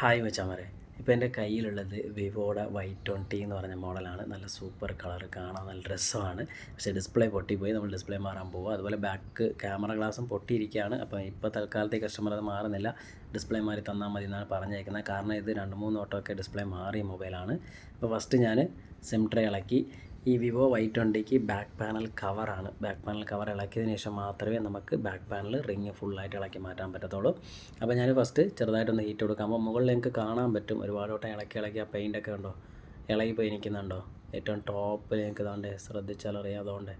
Hi മച്ചാമരെ. ഇപ്പോൾ എന്റെ കയ്യിലുള്ളത് വിവോയുടെ വൈ ട്വന്റി എന്ന് പറഞ്ഞ മോഡലാണ്. നല്ല സൂപ്പർ കളർ കാണാൻ നല്ല രസമാണ്. പക്ഷേ ഡിസ്പ്ലേ പൊട്ടിപ്പോയി. നമ്മൾ ഡിസ്പ്ലേ മാറാൻ പോകുക അതുപോലെ ബാക്ക് ക്യാമറ ഗ്ലാസും പൊട്ടിയിരിക്കുകയാണ്. അപ്പോൾ ഇപ്പോൾ തൽക്കാലത്തെ കസ്റ്റമർ അത് മാറുന്നില്ല. ഡിസ്പ്ലേ മാറി തന്നാൽ മതി എന്നാണ് പറഞ്ഞേക്കുന്നത്. കാരണം ഇത് രണ്ട് മൂന്ന് ഓട്ടമൊക്കെ ഡിസ്പ്ലേ മാറിയ മൊബൈലാണ്. അപ്പോൾ ഫസ്റ്റ് ഞാൻ സിം ട്രേ ഇളക്കി. ഈ വിവോ വൈ ട്വന്റിക്ക് ബാക്ക് പാനൽ കവറാണ്. ബാക്ക് പാനൽ കവർ ഇളക്കിയതിന് ശേഷം മാത്രമേ നമുക്ക് ബാക്ക് പാനൽ റിങ് ഫുള്ളായിട്ട് ഇളക്കി മാറ്റാൻ പറ്റത്തുള്ളൂ. അപ്പോൾ ഞാൻ ഫസ്റ്റ് ചെറുതായിട്ടൊന്ന് ഹീറ്റ് കൊടുക്കാം അപ്പോൾ മുകളിൽ നിങ്ങൾക്ക് കാണാൻ പറ്റും. ഒരുപാട് വട്ടം ഇളക്കി ഇളക്കി ആ പെയിന്റൊക്കെ ഉണ്ടോ ഇളകി പോയി നിൽക്കുന്നുണ്ടോ? ഏറ്റവും ടോപ്പിൽ നിങ്ങൾക്ക് ഇതാണ്ട് ശ്രദ്ധിച്ചാൽ അറിയാം. അതുകൊണ്ട്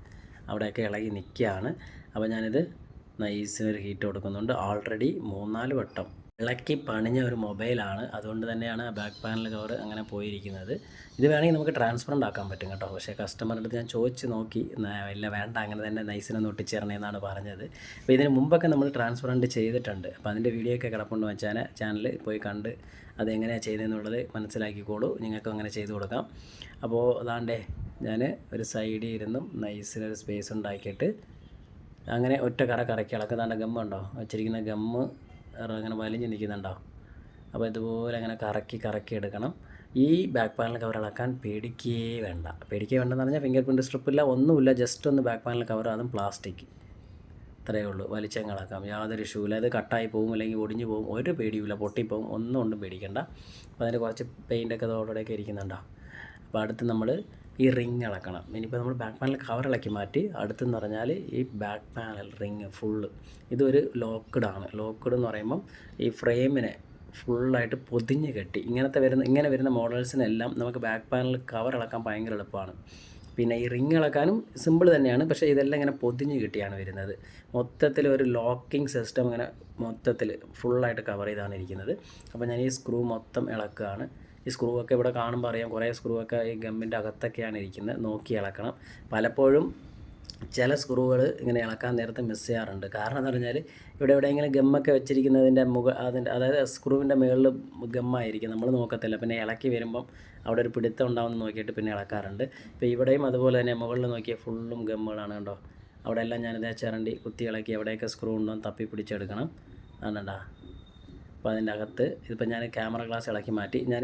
അവിടെയൊക്കെ ഇളകി നിൽക്കുകയാണ്. അപ്പോൾ ഞാനിത് നൈസിനൊരു ഹീറ്റ് കൊടുക്കുന്നുണ്ട്. ഓൾറെഡി മൂന്നാൽ വട്ടം ഇളക്കി പണിഞ്ഞ ഒരു മൊബൈലാണ്. അതുകൊണ്ട് തന്നെയാണ് ബാക്ക് പാനൽ കവർ അങ്ങനെ പോയിരിക്കുന്നത്. ഇത് വേണമെങ്കിൽ നമുക്ക് ട്രാൻസ്പെറന്റ് ആക്കാൻ പറ്റും കേട്ടോ. പക്ഷേ കസ്റ്റമറുടെ അടുത്ത് ഞാൻ ചോദിച്ച് നോക്കി ഇല്ല വേണ്ട അങ്ങനെ തന്നെ നൈസിനൊന്ന് ഒട്ടിച്ചേരണേ എന്നാണ് പറഞ്ഞത്. അപ്പോൾ ഇതിന് മുമ്പൊക്കെ നമ്മൾ ട്രാൻസ്പെറന്റ് ചെയ്തിട്ടുണ്ട്. അപ്പോൾ അതിന്റെ വീഡിയോ ഒക്കെ കിടപ്പുണ്ട് വെച്ചാൽ ചാനൽ പോയി കണ്ട് അതെങ്ങനെയാണ് ചെയ്തതെന്നുള്ളത് മനസ്സിലാക്കിക്കോളൂ. നിങ്ങൾക്കും അങ്ങനെ ചെയ്തു കൊടുക്കാം. അപ്പോൾ അതാണ്ടേ ഞാൻ ഒരു സൈഡിൽ ഇരുന്നും നൈസിനൊരു സ്പേസ് ഉണ്ടാക്കിയിട്ട് അങ്ങനെ ഒറ്റ കറ കറക്കി ഇളക്കുന്നതാണ്ട് ഗമ്മുണ്ടോ വെച്ചിരിക്കുന്ന ഗമ്മ് അങ്ങനെ വലിഞ്ഞ് നിൽക്കുന്നുണ്ടോ? അപ്പോൾ ഇതുപോലെ അങ്ങനെ കറക്കി കറക്കി എടുക്കണം. ഈ ബാക്ക് പാനൽ കവർ ഇളക്കാൻ പേടിക്കേ വേണ്ട. പേടിക്കേ വേണ്ടെന്ന് പറഞ്ഞാൽ ഫിംഗർ പ്രിന്റ് സ്ട്രിപ്പില്ല ഒന്നുമില്ല. ജസ്റ്റ് ഒന്ന് ബാക്ക് പാനൽ കവർ അതും പ്ലാസ്റ്റിക് ഇത്രയേ ഉള്ളൂ. വലിച്ചങ്ങ് ഇളക്കാം യാതൊരു ഇഷ്യൂവില്ല അത് കട്ടായി പോകും അല്ലെങ്കിൽ ഒടിഞ്ഞു പോകും ഒരു പേടിയുമില്ല. പൊട്ടിപ്പോകും ഒന്നും കൊണ്ടും പേടിക്കണ്ട. അപ്പോൾ അതിന് കുറച്ച് പെയിന്റൊക്കെ അതോടെയൊക്കെ ഇരിക്കുന്നുണ്ടോ? അപ്പോൾ അടുത്ത് നമ്മൾ ഈ റിങ് ഇളക്കണം ഇനിയിപ്പോൾ നമ്മൾ ബാക്ക് പാനൽ കവർ ഇളക്കി മാറ്റി അടുത്തെന്ന് പറഞ്ഞാൽ ഈ ബാക്ക് പാനൽ റിങ് ഫുള്ള് ഇതൊരു ലോക്ക്ഡ് ആണ്. ലോക്ക്ഡ് എന്ന് പറയുമ്പം ഈ ഫ്രെയിമിനെ ഫുള്ളായിട്ട് പൊതിഞ്ഞ് കെട്ടി ഇങ്ങനത്തെ വരുന്ന ഇങ്ങനെ വരുന്ന മോഡൽസിനെല്ലാം നമുക്ക് ബാക്ക് പാനൽ കവർ ഇളക്കാൻ ഭയങ്കര എളുപ്പമാണ്. പിന്നെ ഈ റിങ് ഇളക്കാനും സിമ്പിൾ തന്നെയാണ്. പക്ഷേ ഇതെല്ലാം ഇങ്ങനെ പൊതിഞ്ഞ് കിട്ടിയാണ് വരുന്നത്. മൊത്തത്തിൽ ഒരു ലോക്കിംഗ് സിസ്റ്റം ഇങ്ങനെ മൊത്തത്തിൽ ഫുള്ളായിട്ട് കവർ ചെയ്താണ് ഇരിക്കുന്നത്. അപ്പോൾ ഞാൻ ഈ സ്ക്രൂ മൊത്തം ഇളക്കുകയാണ്. ഈ സ്ക്രൂ ഒക്കെ ഇവിടെ കാണുമ്പോൾ അറിയാം കുറേ സ്ക്രൂ ഒക്കെ ഈ ഗമ്മിന്റെ അകത്തൊക്കെയാണ് ഇരിക്കുന്നത്. നോക്കി ഇളക്കണം. പലപ്പോഴും ചില സ്ക്രൂകൾ ഇങ്ങനെ ഇളക്കാൻ നേരത്തെ മിസ് ചെയ്യാറുണ്ട്. കാരണം എന്ന് പറഞ്ഞാൽ ഇവിടെ എവിടെയെങ്കിലും ഗമ്മൊക്കെ വെച്ചിരിക്കുന്നതിന്റെ മുഖ അതിന്റെ അതായത് സ്ക്രൂവിന്റെ മുകളിൽ ഗമ്മായിരിക്കും. നമ്മൾ നോക്കത്തില്ല. പിന്നെ ഇളക്കി വരുമ്പം അവിടെ ഒരു പിടുത്തം ഉണ്ടാവുമെന്ന് നോക്കിയിട്ട് പിന്നെ ഇളക്കാറുണ്ട്. ഇപ്പോൾ ഇവിടെയും അതുപോലെ തന്നെ മുകളിൽ നോക്കിയാൽ ഫുള്ളും ഗമ്മുകളാണ് കേട്ടോ അവിടെ എല്ലാം ഞാനിതേ ചിരണ്ടി കുത്തി ഇളക്കി എവിടെയൊക്കെ സ്ക്രൂ ഉണ്ടോ തപ്പി പിടിച്ചെടുക്കണം. അതുകൊണ്ടാ അപ്പോൾ അതിന്റെ അകത്ത് ഇതിപ്പോൾ ഞാൻ ക്യാമറ ഗ്ലാസ് ഇളക്കി മാറ്റി. ഞാൻ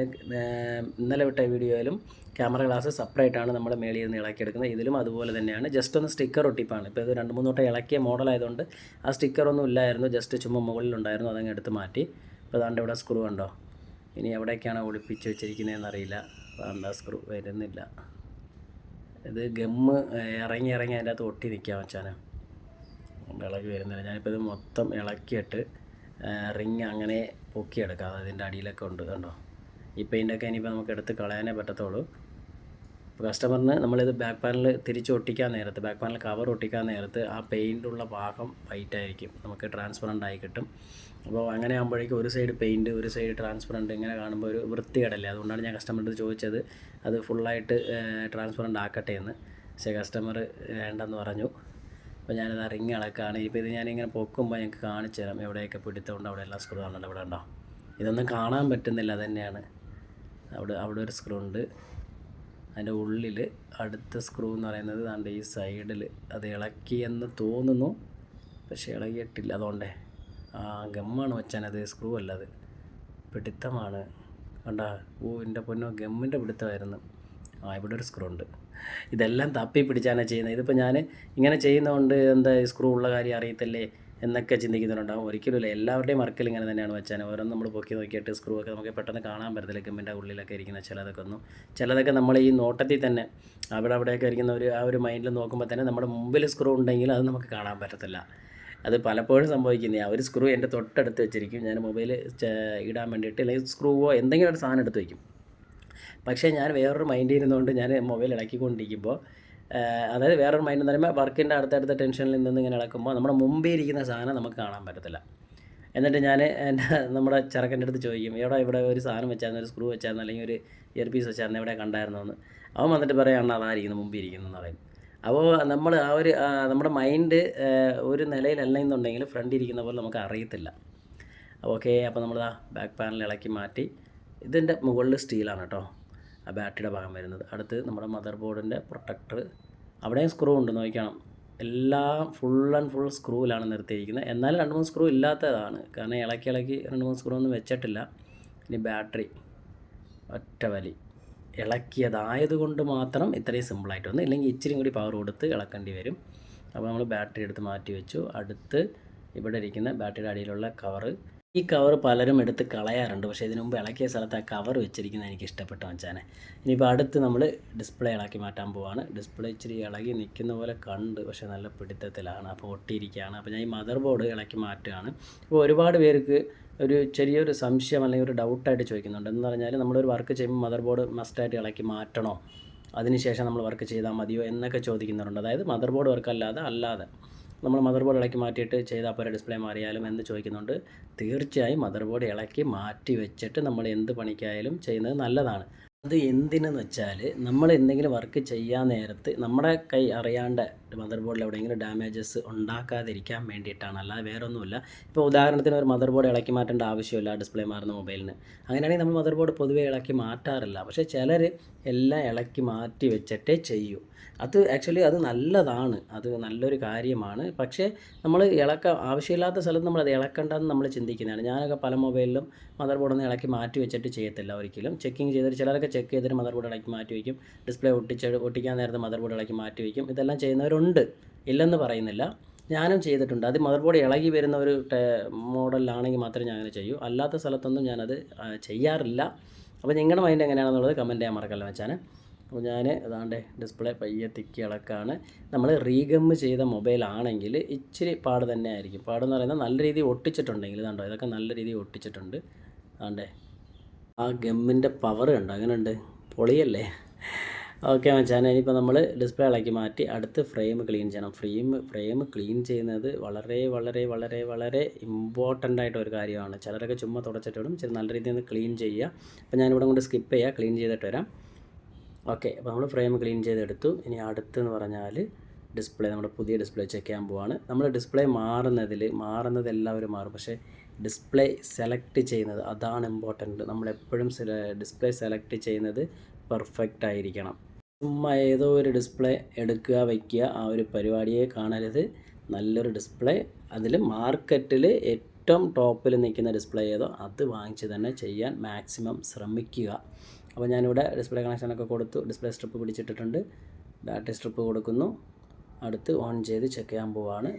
ഇന്നലെ വിട്ട വീഡിയോയിലും ക്യാമറ ഗ്ലാസ് സെപ്പറേറ്റ് ആണ് നമ്മുടെ മേളിൽ നിന്ന് ഇളക്കിയെടുക്കുന്നത്. ഇതിലും അതുപോലെ തന്നെയാണ്. ജസ്റ്റ് ഒന്ന് സ്റ്റിക്കർ ഒട്ടിപ്പാണ്. ഇപ്പോൾ ഇത് രണ്ട് മൂന്ന് വട്ടം ഇളക്കിയ മോഡലായതുകൊണ്ട് ആ സ്റ്റിക്കർ ഒന്നും ഇല്ലായിരുന്നു. ജസ്റ്റ് ചുമ്മാ മുകളിലുണ്ടായിരുന്നു. അതങ്ങ് എടുത്ത് മാറ്റി. ഇപ്പോൾ അതാണ്ട് ഇവിടെ സ്ക്രൂ ഉണ്ടോ ഇനി എവിടേക്കാണ് ഒളിപ്പിച്ച് വെച്ചിരിക്കുന്നതെന്ന് അറിയില്ല. അതാണ്ട് ആ സ്ക്രൂ വരുന്നില്ല. ഇത് ഗമ്മ് ഇറങ്ങി ഇറങ്ങി അതിന്റെ അകത്ത് ഒട്ടി നിൽക്കാൻ വെച്ചാൽ ഇളകി വരുന്നില്ല. ഞാനിപ്പോൾ ഇത് മൊത്തം ഇളക്കിയിട്ട് റിങ് അങ്ങനെ പൊക്കിയെടുക്കാം. അതിന്റെ അടിയിലൊക്കെ ഉണ്ട് കണ്ടോ? ഈ പെയിന്റൊക്കെ ഇനിയിപ്പോൾ നമുക്ക് എടുത്ത് കളയാനേ പറ്റത്തുള്ളൂ. ഇപ്പോൾ കസ്റ്റമറിന് നമ്മളിത് ബാക്ക് പാനൽ തിരിച്ച് ഒട്ടിക്കാൻ നേരത്ത് ബാക്ക് പാനൽ കവർ ഒട്ടിക്കാൻ നേരത്ത് ആ പെയിന്റുള്ള ഭാഗം വൈറ്റ് ആയിരിക്കും നമുക്ക് ട്രാൻസ്പെറന്റ് ആയി കിട്ടും. അപ്പോൾ അങ്ങനെ ആകുമ്പോഴേക്കും ഒരു സൈഡ് പെയിന്റ് ഒരു സൈഡ് ട്രാൻസ്പെറന്റ് ഇങ്ങനെ കാണുമ്പോൾ ഒരു വൃത്തികേടല്ലേ? അതുകൊണ്ടാണ് ഞാൻ കസ്റ്റമറിന്റെ ചോദിച്ചത്. അത് ഫുള്ളായിട്ട് ട്രാൻസ്പെറന്റ് ആക്കട്ടെ എന്ന്. പക്ഷേ കസ്റ്റമർ വേണ്ടെന്ന് പറഞ്ഞു. അപ്പോൾ ഞാനത് ആ റിങ് ഇളക്കാണ് ഇപ്പോൾ ഇത് ഞാനിങ്ങനെ പൊക്കുമ്പോൾ ഞങ്ങൾക്ക് കാണിച്ചു തരാം. എവിടെയൊക്കെ പിടുത്തമുണ്ട്. അവിടെ എല്ലാ സ്ക്രൂ ഉണ്ട് അവിടെ ഉണ്ടോ ഇതൊന്നും കാണാൻ പറ്റുന്നില്ല. തന്നെയാണ്. അവിടെ അവിടെ ഒരു സ്ക്രൂ ഉണ്ട്. അതിന്റെ ഉള്ളിൽ അടുത്ത സ്ക്രൂ എന്ന് പറയുന്നത് ദാണ്ട് ഈ സൈഡിൽ അത് ഇളക്കി എന്ന് തോന്നുന്നു. പക്ഷേ ഇളകിയിട്ടില്ല. അതുകൊണ്ടേ ആ ഗമ്മാണ് വെച്ചാനത് സ്ക്രൂ അല്ല അത്. പിടുത്തമാണ്. കണ്ടാ? ഓ എന്റെ പൊന്നോ ഗമ്മിന്റെ പിടുത്തമായിരുന്നു. ആ ഇവിടെ ഒരു സ്ക്രൂ ഉണ്ട്. ഇതെല്ലാം തപ്പി പിടിച്ചാണ് ചെയ്യുന്നത്. ഇതിപ്പോൾ ഞാൻ ഇങ്ങനെ ചെയ്യുന്നതുകൊണ്ട് എന്താ ഈ സ്ക്രൂ ഉള്ള കാര്യം അറിയത്തില്ലേ എന്നൊക്കെ ചിന്തിക്കുന്നുണ്ടാവും ഒരിക്കലുമില്ല. എല്ലാവരുടെയും വർക്കിൽ ഇങ്ങനെ തന്നെയാണ് വെച്ചാൽ ഓരോന്ന് നമ്മൾ പൊക്കി നോക്കിയിട്ട് സ്ക്രൂ ഒക്കെ നമുക്ക് പെട്ടെന്ന് കാണാൻ പറ്റത്തില്ല. ഗമ്മിന്റെ ഉള്ളിലൊക്കെ ഇരിക്കുന്ന ചിലതൊക്കെ ഒന്നും. ചിലതൊക്കെ നമ്മൾ ഈ നോട്ടത്തിൽ തന്നെ അവിടെ അവിടെയൊക്കെ ഇരിക്കുന്ന ഒരു ആ ഒരു മൈൻഡിൽ നോക്കുമ്പോൾ തന്നെ നമ്മുടെ മുമ്പിൽ സ്ക്രൂ ഉണ്ടെങ്കിൽ അത് നമുക്ക് കാണാൻ പറ്റത്തില്ല. അത് പലപ്പോഴും സംഭവിക്കുന്നത് ആ ഒരു സ്ക്രൂ എന്റെ തൊട്ടടുത്ത് വെച്ചിരിക്കും. ഞാൻ മൊബൈൽ ഇടാൻ വേണ്ടിയിട്ട് അല്ലെങ്കിൽ സ്ക്രൂവോ എന്തെങ്കിലും ഒരു സാധനം എടുത്ത് വയ്ക്കും പക്ഷേ ഞാൻ വേറൊരു മൈൻഡ് ഇരുന്നുകൊണ്ട് ഞാൻ മൊബൈൽ ഇളക്കിക്കൊണ്ടിരിക്കുമ്പോൾ അതായത് വേറൊരു മൈൻഡ് എന്ന് പറയുമ്പോൾ വർക്കിന്റെ അടുത്തടുത്ത ടെൻഷനിൽ നിന്ന് ഇങ്ങനെ ഇളക്കുമ്പോൾ നമ്മുടെ മുമ്പേ ഇരിക്കുന്ന സാധനം നമുക്ക് കാണാൻ പറ്റത്തില്ല. എന്നിട്ട് ഞാൻ എന്റെ നമ്മുടെ ചെറുക്കന്റെ അടുത്ത് ചോദിക്കും എവിടെ ഇവിടെ ഒരു സാധനം വെച്ചായിരുന്നു ഒരു സ്ക്രൂ വെച്ചായിരുന്നു അല്ലെങ്കിൽ ഒരു ഇയർ പീസ് വെച്ചായിരുന്നു എവിടെ കണ്ടായിരുന്നു എന്ന് അവൻ വന്നിട്ട് പറയുകയാണ് അതായിരിക്കുന്നു മുമ്പ് ഇരിക്കുന്നു എന്ന് പറയും. അപ്പോൾ നമ്മൾ ആ ഒരു നമ്മുടെ മൈൻഡ് ഒരു നിലയിലല്ല എന്നുണ്ടെങ്കിൽ ഫ്രണ്ട് ഇരിക്കുന്ന പോലെ നമുക്ക് അറിയത്തില്ല. ഓക്കെ അപ്പോൾ നമ്മൾ ആ ബാക്ക് പാനൽ ഇളക്കി മാറ്റി ഇതിന്റെ മുകളിൽ സ്റ്റീലാണ് കേട്ടോ. ആ ബാറ്ററിയുടെ ഭാഗം വരുന്നത്. അടുത്ത് നമ്മുടെ മദർ ബോർഡിന്റെ പ്രൊട്ടക്ടർ അവിടെയും സ്ക്രൂ ഉണ്ട് നോക്കിക്കണം എല്ലാം ഫുൾ ആൻഡ് ഫുൾ സ്ക്രൂവിലാണ് നിർത്തിയിരിക്കുന്നത്. എന്നാലും രണ്ട് മൂന്ന് സ്ക്രൂ ഇല്ലാത്തതാണ്. കാരണം ഇളക്കി ഇളക്കി രണ്ട് മൂന്ന് സ്ക്രൂ ഒന്നും വെച്ചിട്ടില്ല. ഇനി ബാറ്ററി ഒറ്റ വലി. ഇളക്കിയതായതുകൊണ്ട് മാത്രം ഇത്രയും സിമ്പിളായിട്ട് വന്നു. ഇല്ലെങ്കിൽ ഇച്ചിരി കൂടി പവർ കൊടുത്ത് ഇളക്കേണ്ടി വരും. അപ്പോൾ നമ്മൾ ബാറ്ററി എടുത്ത് മാറ്റി വെച്ചു. അടുത്ത് ഇവിടെ ഇരിക്കുന്ന ബാറ്ററിയുടെ അടിയിലുള്ള കവറ് ഈ കവർ പലരും എടുത്ത് കളയാറുണ്ട്. പക്ഷേ ഇതിനു മുമ്പ് ഇളക്കിയ സ്ഥലത്ത് ആ കവർ വെച്ചിരിക്കുന്നത് എനിക്ക് ഇഷ്ടപ്പെട്ടു വെച്ചാനെ ഇനിയിപ്പോൾ അടുത്ത് നമ്മൾ ഡിസ്പ്ലേ ഇളക്കി മാറ്റാൻ പോവാണ്. ഡിസ്പ്ലേ ഇച്ചിരി ഇളകി നിൽക്കുന്ന പോലെ കണ്ട് പക്ഷേ നല്ല പിടുത്തത്തിലാണ്. അപ്പോൾ ഒട്ടിയിരിക്കുകയാണ്. അപ്പോൾ ഞാൻ ഈ മദർ ബോർഡ് ഇളക്കി മാറ്റുകയാണ്. അപ്പോൾ ഒരുപാട് പേർക്ക് ഒരു ചെറിയൊരു സംശയം അല്ലെങ്കിൽ ഒരു ഡൗട്ടായിട്ട് ചോദിക്കുന്നുണ്ട്. എന്ന് പറഞ്ഞാൽ നമ്മളൊരു വർക്ക് ചെയ്യുമ്പോൾ മദർ ബോർഡ് മസ്റ്റായിട്ട് ഇളക്കി മാറ്റണോ? അതിനുശേഷം നമ്മൾ വർക്ക് ചെയ്താൽ മതിയോ എന്നൊക്കെ ചോദിക്കുന്നവരുണ്ട്. അതായത് മദർ ബോർഡ് വർക്ക് അല്ലാതെ അല്ലാതെ. നമ്മൾ മദർ ബോർഡ് ഇളക്കി മാറ്റിയിട്ട് ചെയ്താൽ അപ്പോൾ ഡിസ്പ്ലേ മാറിയാലും എന്ന് ചോദിക്കുന്നുണ്ട്? തീർച്ചയായും മദർ ബോർഡ് ഇളക്കി മാറ്റി വെച്ചിട്ട് നമ്മൾ എന്ത് പണിക്കായാലും ചെയ്യുന്നത് നല്ലതാണ്. അത് എന്തിനെന്ന് വെച്ചാൽ നമ്മൾ എന്തെങ്കിലും വർക്ക് ചെയ്യാൻ നേരത്ത് നമ്മുടെ കൈ അറിയാണ്ട് മദർ ബോർഡിൽ എവിടെയെങ്കിലും ഡാമേജസ് ഉണ്ടാക്കാതിരിക്കാൻ വേണ്ടിയിട്ടാണ്. അല്ലാതെ വേറെ ഒന്നുമില്ല ഇപ്പോൾ ഉദാഹരണത്തിന് ഒരു മദർ ബോർഡ് ഇളക്കി മാറ്റേണ്ട ആവശ്യമില്ല ഡിസ്പ്ലേ മാറുന്ന മൊബൈലിന് അങ്ങനെയാണെങ്കിൽ നമ്മൾ മദർ ബോർഡ് പൊതുവേ ഇളക്കി മാറ്റാറില്ല. പക്ഷേ ചിലർ എല്ലാം ഇളക്കി മാറ്റി വെച്ചിട്ടേ ചെയ്യൂ. അത് ആക്ച്വലി അത് നല്ലതാണ്. അത് നല്ലൊരു കാര്യമാണ്. പക്ഷേ നമ്മൾ ഇളക്ക ആവശ്യമില്ലാത്ത സ്ഥലത്ത് നമ്മൾ അത് ഇളക്കണ്ടെന്ന് നമ്മൾ ചിന്തിക്കുന്നതാണ്. ഞാനൊക്കെ പല മൊബൈലിലും മദർ ബോർഡൊന്നും ഇളക്കി മാറ്റി വെച്ചിട്ട് ചെയ്യത്തില്ല ഒരിക്കലും. ചെക്കിങ് ചെയ്തിട്ട് ചിലരൊക്കെ ചെക്ക് ചെയ്തിട്ട് മദർ ബോർഡ് ഇളക്കി മാറ്റി വയ്ക്കും ഡിസ്പ്ലേ ഒട്ടിച്ച് ഒട്ടിക്കാൻ നേരത്തെ മദർ ബോർഡ് ഇളക്കി മാറ്റി വയ്ക്കും ഇതെല്ലാം ചെയ്യുന്നവരുണ്ട്. ഇല്ലെന്ന് പറയുന്നില്ല. ഞാനും ചെയ്തിട്ടുണ്ട്. അത് മദർ ബോർഡ് ഇളകി വരുന്ന ഒരു മോഡലിലാണെങ്കിൽ മാത്രമേ ഞാൻ അങ്ങനെ ചെയ്യൂ. അല്ലാത്ത സ്ഥലത്തൊന്നും ഞാനത് ചെയ്യാറില്ല. അപ്പോൾ നിങ്ങളുടെ മൈൻഡ് എങ്ങനെയാണെന്നുള്ളത് കമന്റ് ചെയ്യാൻ മറക്കല്ല വെച്ചാൽ അപ്പോൾ ഞാൻ അതാണ്ട് ഡിസ്പ്ലേ പയ്യെ തിക്കി ഇളക്കാണ് നമ്മൾ റീഗമ്മ് ചെയ്ത മൊബൈലാണെങ്കിൽ ഇച്ചിരി പാട് തന്നെ ആയിരിക്കും. പാടെന്ന് പറയുന്നത് നല്ല രീതിയിൽ ഒട്ടിച്ചിട്ടുണ്ടെങ്കിൽ ഇതാണ്ടോ ഇതൊക്കെ നല്ല രീതിയിൽ ഒട്ടിച്ചിട്ടുണ്ട്. അതാണ്ടേ ആ ഗമ്മിന്റെ പവർ കണ്ടോ അങ്ങനെയുണ്ട് പൊളിയല്ലേ? ഓക്കെ മച്ചാൻ ഇനിയിപ്പോൾ നമ്മൾ ഡിസ്പ്ലേ ഇളക്കി മാറ്റി അടുത്ത് ഫ്രെയിം ക്ലീൻ ചെയ്യണം. ഫ്രെയിം ഫ്രെയിം ക്ലീൻ ചെയ്യുന്നത് വളരെ വളരെ വളരെ വളരെ ഇമ്പോർട്ടന്റ് ആയിട്ട് ഒരു കാര്യമാണ്. ചിലരൊക്കെ ചുമ്മാ തുടച്ചിട്ട് വിടും ചില നല്ല രീതിയിൽ നിന്ന് ക്ലീൻ ചെയ്യുക. അപ്പോൾ ഞാനിവിടെ കൊണ്ട് സ്കിപ്പ് ചെയ്യുക ക്ലീൻ ചെയ്തിട്ട് വരാം. ഓക്കെ അപ്പോൾ നമ്മൾ ഫ്രെയിം ക്ലീൻ ചെയ്തെടുത്തു. ഇനി അടുത്തെന്ന് പറഞ്ഞാൽ ഡിസ്പ്ലേ നമ്മുടെ പുതിയ ഡിസ്പ്ലേ ചെക്ക് ചെയ്യാൻ പോവാണ്. നമ്മൾ ഡിസ്പ്ലേ മാറുന്നതിൽ മാറുന്നത് എല്ലാവരും മാറും. പക്ഷേ ഡിസ്പ്ലേ സെലക്ട് ചെയ്യുന്നത് അതാണ് ഇമ്പോർട്ടന്റ് നമ്മളെപ്പോഴും ഡിസ്പ്ലേ സെലക്ട് ചെയ്യുന്നത് പെർഫെക്റ്റ് ആയിരിക്കണം. ചുമ്മാ ഏതോ ഒരു ഡിസ്പ്ലേ എടുക്കുക വയ്ക്കുക ആ ഒരു പരിപാടിയെ കാണരുത്. നല്ലൊരു ഡിസ്പ്ലേ അതിൽ മാർക്കറ്റിൽ ഏറ്റവും ടോപ്പിൽ നിൽക്കുന്ന ഡിസ്പ്ലേ ഏതോ അത് വാങ്ങിച്ച് തന്നെ ചെയ്യാൻ മാക്സിമം ശ്രമിക്കുക. അപ്പോൾ ഞാനിവിടെ ഡിസ്പ്ലേ കണക്ഷനൊക്കെ കൊടുത്തു. ഡിസ്പ്ലേ സ്ട്രിപ്പ് പിടിച്ചിട്ടിട്ടുണ്ട്. ഡാറ്റ സ്ട്രിപ്പ് കൊടുക്കുന്നു. അടുത്ത് ഓൺ ചെയ്ത് ചെക്ക് ചെയ്യാൻ പോവാണ്.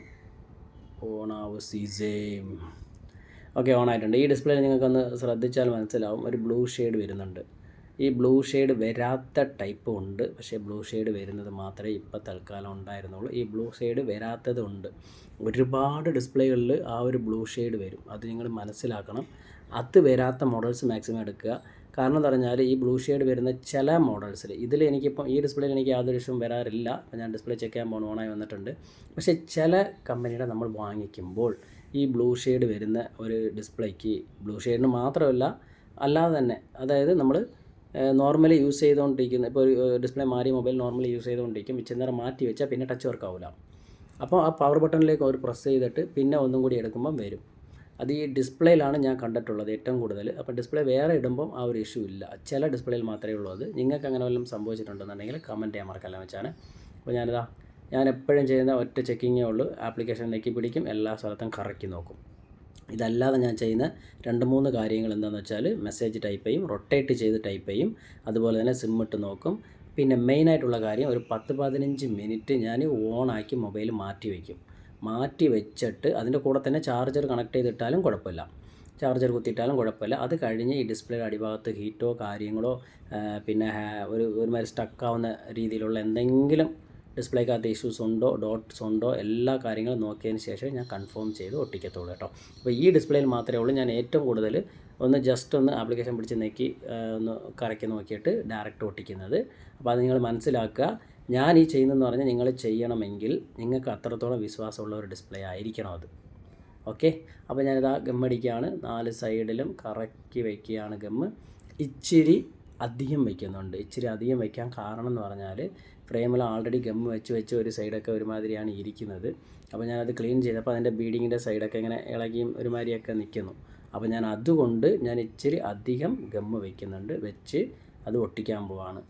ഓൺ ആവ് സീസേം ഓക്കെ ഓൺ ആയിട്ടുണ്ട്. ഈ ഡിസ്പ്ലേ നിങ്ങൾക്കൊന്ന് ശ്രദ്ധിച്ചാൽ മനസ്സിലാവും. ഒരു ബ്ലൂ ഷെയ്ഡ് വരുന്നുണ്ട്. ഈ ബ്ലൂ ഷെയ്ഡ് വരാത്ത ടൈപ്പ് ഉണ്ട്. പക്ഷേ ബ്ലൂ ഷെയ്ഡ് വരുന്നത് മാത്രമേ ഇപ്പോൾ തൽക്കാലം ഉണ്ടായിരുന്നുള്ളൂ. ഈ ബ്ലൂ ഷെയ്ഡ് വരാത്തതുണ്ട് ഒരുപാട് ഡിസ്പ്ലേകളിൽ ആ ഒരു ബ്ലൂ ഷെയ്ഡ് വരും. അത് നിങ്ങൾ മനസ്സിലാക്കണം. അത് വരാത്ത മോഡൽസ് മാക്സിമം എടുക്കുക. കാരണം എന്ന് പറഞ്ഞാൽ ഈ ബ്ലൂ ഷെയ്ഡ് വരുന്ന ചില മോഡൽസിൽ ഇതിൽ എനിക്കിപ്പം ഈ ഡിസ്പ്ലേയിൽ എനിക്ക് യാതൊരു ഇഷ്യവും വരാറില്ല. അപ്പോൾ ഞാൻ ഡിസ്പ്ലേ ചെക്ക് ചെയ്യാൻ പോകണം ഓണായി വന്നിട്ടുണ്ട്. പക്ഷേ ചില കമ്പനിയുടെ നമ്മൾ വാങ്ങിക്കുമ്പോൾ ഈ ബ്ലൂ ഷെയ്ഡ് വരുന്ന ഒരു ഡിസ്പ്ലേക്ക് ബ്ലൂ ഷെയ്ഡിന് മാത്രമല്ല അല്ലാതെ തന്നെ അതായത് നമ്മൾ നോർമലി യൂസ് ചെയ്തുകൊണ്ടിരിക്കുന്ന ഇപ്പോൾ ഒരു ഡിസ്പ്ലേ മാറിയ മൊബൈൽ നോർമലി യൂസ് ചെയ്തുകൊണ്ടിരിക്കും ഇച്ചിരി നേരം മാറ്റി വെച്ചാൽ പിന്നെ ടച്ച് വർക്ക് ആവില്ല അപ്പോൾ ആ പവർ ബട്ടണിലേക്ക് അവർ പ്രസ് ചെയ്തിട്ട് പിന്നെ ഒന്നും കൂടി എടുക്കുമ്പം വരും. അത് ഈ ഡിസ്പ്ലേയിലാണ് ഞാൻ കണ്ടിട്ടുള്ളത് ഏറ്റവും കൂടുതൽ. അപ്പോൾ ഡിസ്പ്ലേ വേറെ ഇടുമ്പം ആ ഒരു ഇഷ്യൂ ഇല്ല. ചില ഡിസ്പ്ലേയിൽ മാത്രമേ ഉള്ളൂ അത്. നിങ്ങൾക്ക് അങ്ങനെ വല്ലതും സംഭവിച്ചിട്ടുണ്ടെന്നുണ്ടെങ്കിൽ കമന്റ് ചെയ്യാൻ മറക്കല്ല വെച്ചാണ് അപ്പോൾ ഞാനിതാ ഞാൻ എപ്പോഴും ചെയ്യുന്ന ഒറ്റ ചെക്കിങ്ങേ ഉള്ളൂ. ആപ്ലിക്കേഷൻ നെക്കി പിടിക്കും എല്ലാ സ്ഥലത്തും കറക്കി നോക്കും. ഇതല്ലാതെ ഞാൻ ചെയ്യുന്ന രണ്ട് മൂന്ന് കാര്യങ്ങൾ എന്താണെന്ന് വെച്ചാൽ മെസ്സേജ് ടൈപ്പ് ചെയ്യും റൊട്ടേറ്റ് ചെയ്ത് ടൈപ്പ് ചെയ്യും അതുപോലെ തന്നെ സിം ഇട്ട് നോക്കും. പിന്നെ മെയിനായിട്ടുള്ള കാര്യം ഒരു പത്ത് പതിനഞ്ച് മിനിറ്റ് ഞാൻ ഓണാക്കി മൊബൈൽ മാറ്റി വയ്ക്കും മാറ്റി വെച്ചിട്ട് അതിന്റെ കൂടെ തന്നെ ചാർജർ കണക്ട് ചെയ്തിട്ടാലും കുഴപ്പമില്ല. ചാർജർ കുത്തിയിട്ടാലും കുഴപ്പമില്ല. അത് കഴിഞ്ഞ് ഈ ഡിസ്പ്ലേയുടെ അടിഭാഗത്ത് ഹീറ്റോ കാര്യങ്ങളോ പിന്നെ ഒരു ഒരുമാതിരി സ്റ്റക്കാവുന്ന രീതിയിലുള്ള എന്തെങ്കിലും ഡിസ്പ്ലേക്കകത്ത് ഇഷ്യൂസ് ഉണ്ടോ ഡോട്ട്സ് ഉണ്ടോ എല്ലാ കാര്യങ്ങളും നോക്കിയതിന് ശേഷം ഞാൻ കൺഫേം ചെയ്ത് ഒട്ടിക്കത്തുള്ളൂ കേട്ടോ. അപ്പോൾ ഈ ഡിസ്പ്ലേയിൽ മാത്രമേ ഉള്ളൂ. ഞാൻ ഏറ്റവും കൂടുതൽ ഒന്ന് ജസ്റ്റ് ഒന്ന് ആപ്ലിക്കേഷൻ പിടിച്ച് നെക്കി ഒന്ന് കറക്കി നോക്കിയിട്ട് ഡയറക്റ്റ് ഒട്ടിക്കുന്നത്. അപ്പോൾ അത് നിങ്ങൾ മനസ്സിലാക്കുക. ഞാൻ ഈ ചെയ്യുന്നതെന്ന് പറഞ്ഞാൽ നിങ്ങൾ ചെയ്യണമെങ്കിൽ നിങ്ങൾക്ക് അത്രത്തോളം വിശ്വാസമുള്ള ഒരു ഡിസ്പ്ലേ ആയിരിക്കണം അത്. ഓക്കെ അപ്പോൾ ഞാനിതാ ഗമ്മടിക്കുകയാണ് നാല് സൈഡിലും കറക്കി വയ്ക്കുകയാണ് ഗമ്മ് ഇച്ചിരി അധികം വയ്ക്കുന്നുണ്ട് ഇച്ചിരി അധികം വയ്ക്കാൻ കാരണം എന്ന് പറഞ്ഞാൽ ഫ്രെയിമിൽ ആൾറെഡി ഗമ്മ് വെച്ച് വെച്ച് ഒരു സൈഡൊക്കെ ഒരുമാതിരിയാണ് ഇരിക്കുന്നത്. അപ്പോൾ ഞാനത് ക്ലീൻ ചെയ്തപ്പോൾ അതിന്റെ ബീഡിങ്ങിന്റെ സൈഡൊക്കെ ഇങ്ങനെ ഇളകിയും ഒരുമാതിരിയൊക്കെ നിൽക്കുന്നു. അപ്പോൾ ഞാൻ അതുകൊണ്ട് ഞാൻ ഇച്ചിരി അധികം ഗമ്മ് വയ്ക്കുന്നുണ്ട് വെച്ച് അത് ഒട്ടിക്കാൻ പോവാണ്.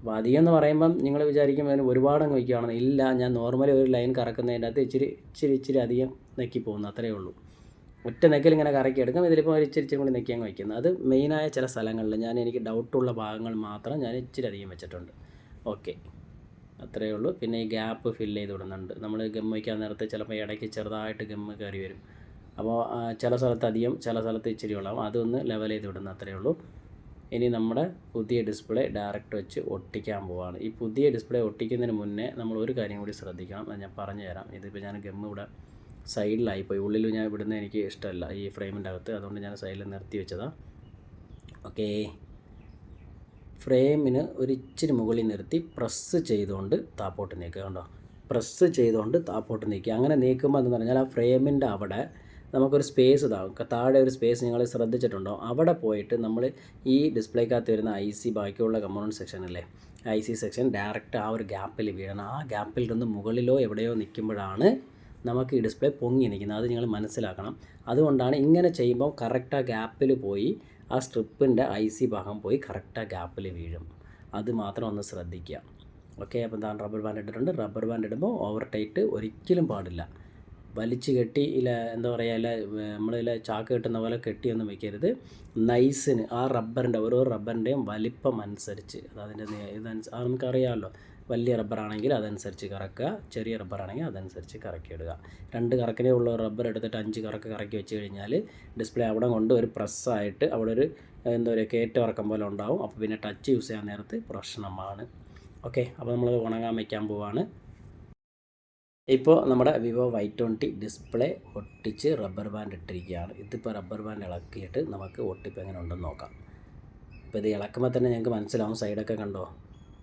അപ്പോൾ അധികം എന്ന് പറയുമ്പം നിങ്ങൾ വിചാരിക്കും അതിന് ഒരുപാട് അങ്ങ് വയ്ക്കുകയാണെന്ന് ഇല്ല ഞാൻ നോർമലി ഒരു ലൈൻ കറക്കുന്നതിന്റെ അകത്ത് ഇച്ചിരി ഇച്ചിരി ഇച്ചിരി അധികം നെക്കി പോകുന്നു അത്രയേ ഉള്ളൂ. ഒറ്റ നെക്കിൽ ഇങ്ങനെ കറക്കി എടുക്കും ഇതിലിപ്പോൾ ഒരു ഇച്ചിരി കൂടി നെക്കി അങ്ങ് വയ്ക്കുന്നത് അത് മെയിനായ ചില സ്ഥലങ്ങളിൽ ഞാൻ എനിക്ക് ഡൗട്ടുള്ള ഭാഗങ്ങൾ മാത്രം ഞാൻ ഇച്ചിരി അധികം വെച്ചിട്ടുണ്ട്. ഓക്കെ അത്രയേ ഉള്ളൂ. പിന്നെ ഈ ഗ്യാപ്പ് ഫില്ല് ചെയ്ത് വിടുന്നുണ്ട്. നമ്മൾ ഗം വയ്ക്കാൻ നേരത്തെ ചിലപ്പോൾ ഇടയ്ക്ക് ചെറുതായിട്ട് ഗം കയറി വരും. അപ്പോൾ ചില സ്ഥലത്ത് അധികം ചില സ്ഥലത്ത് ഇച്ചിരി ഉള്ളാവും. അതൊന്ന് ലെവൽ ചെയ്ത് വിടുന്ന അത്രയേ ഉള്ളൂ. ഇനി നമ്മുടെ പുതിയ ഡിസ്പ്ലേ ഡയറക്റ്റ് വെച്ച് ഒട്ടിക്കാൻ പോവാണ്. ഈ പുതിയ ഡിസ്പ്ലേ ഒട്ടിക്കുന്നതിന് മുന്നേ നമ്മൾ ഒരു കാര്യം കൂടി ശ്രദ്ധിക്കണം. അത് ഞാൻ പറഞ്ഞു തരാം. ഇതിപ്പോൾ ഞാൻ ഗം ഇവിടെ സൈഡിലായി പോയി. ഉള്ളിൽ ഞാൻ ഇവിടുന്ന് എനിക്ക് ഇഷ്ടമല്ല ഈ ഫ്രെയിമിന്റെ അകത്ത്. അതുകൊണ്ട് ഞാൻ സൈഡിൽ നിർത്തി വെച്ചതാണ് ഓക്കേ ഫ്രെയിമിന് ഒരു ഇച്ചിരി മുകളിൽ നിർത്തി പ്രസ് ചെയ്തുകൊണ്ട് താപ്പോട്ട് നീക്കുക കണ്ടോ? പ്രസ് ചെയ്തുകൊണ്ട് താപ്പോട്ട് നീക്കുക. അങ്ങനെ നീക്കുമ്പോൾ എന്ന് പറഞ്ഞാൽ ആ ഫ്രെയിമിന്റെ അവിടെ നമുക്കൊരു സ്പേസ് ഇതാവും. താഴെ ഒരു സ്പേസ് നിങ്ങൾ ശ്രദ്ധിച്ചിട്ടുണ്ടോ? അവിടെ പോയിട്ട് നമ്മൾ ഈ ഡിസ്പ്ലേക്കകത്ത് വരുന്ന ഐ സി ബാക്കിയുള്ള കമ്പോണന്റ് സെക്ഷൻ അല്ലേ ഐ സി സെക്ഷൻ ഡയറക്റ്റ് ആ ഒരു ഗ്യാപ്പിൽ വീഴണം. ആ ഗ്യാപ്പിൽ നിന്ന് മുകളിലോ എവിടെയോ നിൽക്കുമ്പോഴാണ് നമുക്ക് ഈ ഡിസ്പ്ലേ പൊങ്ങി നിൽക്കുന്നത്. അത് നിങ്ങൾ മനസ്സിലാക്കണം. അതുകൊണ്ടാണ് ഇങ്ങനെ ചെയ്യുമ്പോൾ കറക്റ്റ് ആ ഗ്യാപ്പിൽ പോയി ആ സ്ട്രിപ്പിന്റെ ഐ സി ഭാഗം പോയി കറക്റ്റ് ആ ഗ്യാപ്പിൽ വീഴും. അത് മാത്രം ഒന്ന് ശ്രദ്ധിക്കുക. ഓക്കെ അപ്പോൾ താൻ റബ്ബർ ബാൻഡ് ഇട്ടിട്ടുണ്ട്. റബ്ബർ ബാൻഡ് ഇടുമ്പോൾ ഓവർ ടൈറ്റ് ഒരിക്കലും പാടില്ല. വലിച്ച് കെട്ടി ഇല്ല എന്താ പറയുക ഇല്ല നമ്മളില്ല ചാക്ക് കെട്ടുന്ന പോലെ കെട്ടിയൊന്നും വെക്കരുത്. നൈസിന് ആ റബ്ബറിന്റെ ഓരോ റബ്ബറിന്റെയും വലിപ്പം അനുസരിച്ച് അത് അതിന്റെ നേ- ഇതനുസ അത് നമുക്കറിയാമല്ലോ. വലിയ റബ്ബറാണെങ്കിൽ അതനുസരിച്ച് കറക്കുക ചെറിയ റബ്ബറാണെങ്കിൽ അതനുസരിച്ച് കറക്കി ഇടുക. രണ്ട് കറക്കിനെ ഉള്ള റബ്ബർ എടുത്തിട്ട് അഞ്ച് കറക്ക് കറക്കി വെച്ച് കഴിഞ്ഞാൽ ഡിസ്പ്ലേ അവിടെ കൊണ്ട് ഒരു പ്രസ്സായിട്ട് അവിടെ ഒരു എന്താ പറയുക കയറ്റം ഇറക്കം പോലെ ഉണ്ടാവും. അപ്പോൾ പിന്നെ ടച്ച് യൂസ് ചെയ്യാൻ നേരത്ത് പ്രശ്നമാണ്. ഓക്കെ അപ്പോൾ നമ്മൾ ഉണങ്ങാൻ വയ്ക്കാൻ പോവാണ്. ഇപ്പോൾ നമ്മുടെ വിവോ വൈ ട്വന്റി ഡിസ്പ്ലേ ഒട്ടിച്ച് റബ്ബർ ബാൻഡ് ഇട്ടിരിക്കുകയാണ്. ഇതിപ്പോൾ റബ്ബർ ബാൻഡ് ഇളക്കിയിട്ട് നമുക്ക് ഒട്ടിപ്പ് എങ്ങനെ ഉണ്ടെന്ന് നോക്കാം. ഇപ്പോൾ ഇത് ഇളക്കുമ്പോൾ തന്നെ ഞങ്ങൾക്ക് മനസ്സിലാവും സൈഡൊക്കെ കണ്ടോ?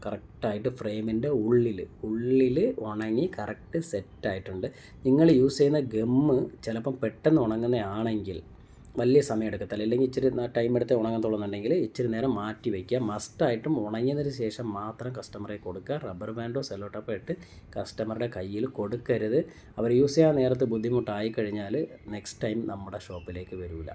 കറക്റ്റായിട്ട് ഫ്രെയിമിന്റെ ഉള്ളിൽ ഉള്ളിൽ ഉണങ്ങി കറക്റ്റ് സെറ്റായിട്ടുണ്ട് നിങ്ങൾ യൂസ് ചെയ്യുന്ന ഗമ്മ് ചിലപ്പം പെട്ടെന്ന് ഉണങ്ങുന്നതാണെങ്കിൽ വലിയ സമയം എടുക്കത്തില്ല അല്ലെങ്കിൽ ഇച്ചിരി ടൈം എടുത്ത് ഉണങ്ങാൻ തുള്ളുന്നുണ്ടെങ്കിൽ ഇച്ചിരി നേരം മാറ്റി വയ്ക്കുക മസ്റ്റായിട്ടും ഉണങ്ങിയതിന് ശേഷം മാത്രം കസ്റ്റമറെ കൊടുക്കുക. റബ്ബർ ബാൻഡോ സെല്ലോ ടോപ്പോ ഇട്ട് കസ്റ്റമറുടെ കയ്യിൽ കൊടുക്കരുത്. അവർ യൂസ് ചെയ്യാൻ നേരത്ത് ബുദ്ധിമുട്ടായി കഴിഞ്ഞാൽ നെക്സ്റ്റ് ടൈം നമ്മുടെ ഷോപ്പിലേക്ക് വരില്ല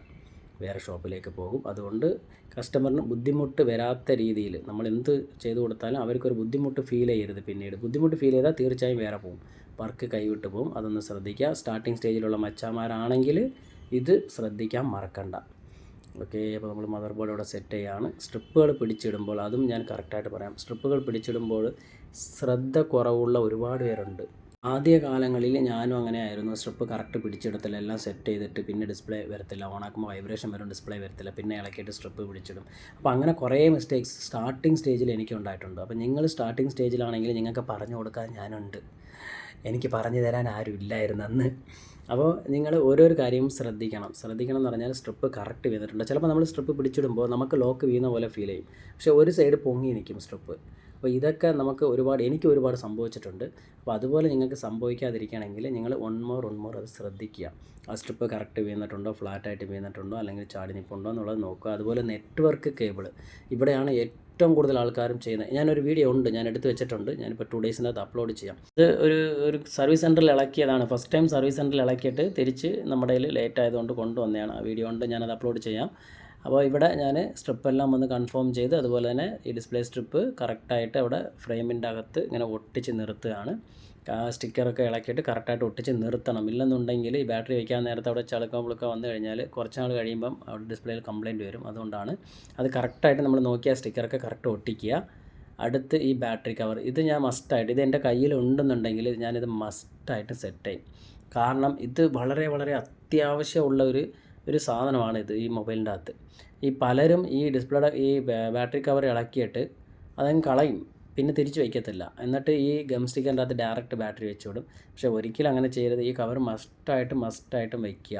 വേറെ ഷോപ്പിലേക്ക് പോകും. അതുകൊണ്ട് കസ്റ്റമറിന് ബുദ്ധിമുട്ട് വരാത്ത രീതിയിൽ നമ്മൾ എന്ത് ചെയ്തു കൊടുത്താലും അവർക്കൊരു ബുദ്ധിമുട്ട് ഫീൽ ചെയ്യരുത് പിന്നീട്. ബുദ്ധിമുട്ട് ഫീൽ ചെയ്താൽ തീർച്ചയായും വേറെ പോകും വർക്ക് കൈവിട്ട് പോകും അതൊന്ന് ശ്രദ്ധിക്കുക. സ്റ്റാർട്ടിങ് സ്റ്റേജിലുള്ള മച്ചാമാരാണെങ്കിൽ ഇത് ശ്രദ്ധിക്കാൻ മറക്കണ്ട. ഓക്കെ അപ്പോൾ നമ്മൾ മദർ ബോർഡ് ഇവിടെ സെറ്റ് ചെയ്യാണ്. സ്ട്രിപ്പുകൾ പിടിച്ചിടുമ്പോൾ അതും ഞാൻ കറക്റ്റായിട്ട് പറയാം. സ്ട്രിപ്പുകൾ പിടിച്ചിടുമ്പോൾ ശ്രദ്ധ കുറവുള്ള ഒരുപാട് പേരുണ്ട്. ആദ്യ കാലങ്ങളിൽ ഞാനും അങ്ങനെ ആയിരുന്നു. സ്ട്രിപ്പ് കറക്റ്റ് പിടിച്ചെടുത്തില്ല എല്ലാം സെറ്റ് ചെയ്തിട്ട് പിന്നെ ഡിസ്പ്ലേ വരത്തില്ല. ഓണാക്കുമ്പോൾ വൈബ്രേഷൻ വരും ഡിസ്പ്ലേ വരത്തില്ല. പിന്നെ ഇളക്കിയിട്ട് സ്ട്രിപ്പ് പിടിച്ചിടും. അപ്പോൾ അങ്ങനെ കുറേ മിസ്റ്റേക്സ് സ്റ്റാർട്ടിങ് സ്റ്റേജിൽ എനിക്ക് ഉണ്ടായിട്ടുണ്ട്. അപ്പോൾ നിങ്ങൾ സ്റ്റാർട്ടിങ് സ്റ്റേജിലാണെങ്കിൽ നിങ്ങൾക്ക് പറഞ്ഞു കൊടുക്കാൻ ഞാനുണ്ട്. എനിക്ക് പറഞ്ഞു തരാൻ ആരും ഇല്ലായിരുന്നു അന്ന്. അപ്പോൾ നിങ്ങൾ ഓരോരോ കാര്യവും ശ്രദ്ധിക്കണം. ശ്രദ്ധിക്കണം എന്ന് പറഞ്ഞാൽ സ്ട്രിപ്പ് കറക്റ്റ് വീണിട്ടുണ്ട് ചിലപ്പോൾ നമ്മൾ സ്ട്രിപ്പ് പിടിച്ചിടുമ്പോൾ നമുക്ക് ലോക്ക് വീണ പോലെ ഫീൽ ചെയ്യും. പക്ഷേ ഒരു സൈഡ് പൊങ്ങി നിൽക്കും സ്ട്രിപ്പ് അപ്പോൾ ഇതൊക്കെ നമുക്ക് ഒരുപാട് എനിക്ക് ഒരുപാട് സംഭവിച്ചിട്ടുണ്ട്. അപ്പോൾ അതുപോലെ നിങ്ങൾക്ക് സംഭവിക്കാതിരിക്കുകയാണെങ്കിൽ നിങ്ങൾ വൺ മോർ വൺ മോർ അത് ശ്രദ്ധിക്കുക. ആ സ്ട്രിപ്പ് കറക്റ്റ് വീണിട്ടുണ്ടോ ഫ്ലാറ്റായിട്ട് വീണിട്ടുണ്ടോ അല്ലെങ്കിൽ ചാടി നിൽപ്പുണ്ടോ എന്നുള്ളത് നോക്കുക. അതുപോലെ നെറ്റ്വർക്ക് കേബിൾ ഇവിടെയാണ് ഏറ്റവും കൂടുതൽ ആൾക്കാരും ചെയ്യുന്നത്. ഞാനൊരു വീഡിയോ ഉണ്ട് ഞാൻ എടുത്ത് വെച്ചിട്ടുണ്ട്. ഞാനിപ്പോൾ ടു ഡേയ്സിനകത്ത് അപ്ലോഡ് ചെയ്യാം. ഇത് ഒരു ഒരു സർവീസ് സെന്ററിൽ ഇളക്കിയതാണ്. ഫസ്റ്റ് ടൈം സർവീസ് സെന്ററിൽ ഇളക്കിയിട്ട് തിരിച്ച് നമ്മുടെ കയ്യിൽ ലേറ്റ് ആയതുകൊണ്ട് കൊണ്ടുവന്നതാണ്. ആ വീഡിയോ ഉണ്ട് ഞാനത് അപ്ലോഡ് ചെയ്യാം. അപ്പോൾ ഇവിടെ ഞാൻ സ്ട്രിപ്പെല്ലാം ഒന്ന് കൺഫേം ചെയ്ത് അതുപോലെ തന്നെ ഈ ഡിസ്പ്ലേ സ്ട്രിപ്പ് കറക്റ്റായിട്ട് അവിടെ ഫ്രെയിമിന്റെ അകത്ത് ഇങ്ങനെ ഒട്ടിച്ച് നിർത്തുകയാണ്. സ്റ്റിക്കറൊക്കെ ഇളക്കിയിട്ട് കറക്റ്റായിട്ട് ഒട്ടിച്ച് നിർത്തണം. ഇല്ലെന്നുണ്ടെങ്കിൽ ഈ ബാറ്ററി വയ്ക്കാൻ നേരത്തെ അവിടെ ചളുക്കോ പുളുക്കോ വന്നു കഴിഞ്ഞാൽ കുറച്ച് നാൾ കഴിയുമ്പം അവിടെ ഡിസ്പ്ലേയിൽ കംപ്ലയിന്റ് വരും. അതുകൊണ്ടാണ് അത് കറക്റ്റായിട്ട് നമ്മൾ നോക്കിയ സ്റ്റിക്കറൊക്കെ കറക്റ്റ് ഒട്ടിക്കുക. അടുത്ത് ഈ ബാറ്ററി കവർ. ഇത് ഞാൻ മസ്റ്റായിട്ട് ഇത് എന്റെ കയ്യിൽ ഉണ്ടെന്നുണ്ടെങ്കിൽ ഞാനിത് മസ്റ്റായിട്ട് സെറ്റ് ചെയ്യും. കാരണം ഇത് വളരെ വളരെ അത്യാവശ്യമുള്ള ഒരു ഒരു സാധനമാണ് ഇത് ഈ മൊബൈലിന്റെ അകത്ത്. ഈ പലരും ഈ ഡിസ്പ്ലേയുടെ ഈ ബാറ്ററി കവർ ഇളക്കിയിട്ട് അതങ്ങ് കളയും. പിന്നെ തിരിച്ച് വയ്ക്കത്തില്ല എന്നിട്ട് ഈ ഗം സ്റ്റിക്കിന്റെ അകത്ത് ഡയറക്റ്റ് ബാറ്ററി വെച്ചോടും വിടും പക്ഷേ ഒരിക്കലും അങ്ങനെ ചെയ്യരുത്. ഈ കവർ മസ്റ്റായിട്ടും മസ്റ്റായിട്ടും വയ്ക്കുക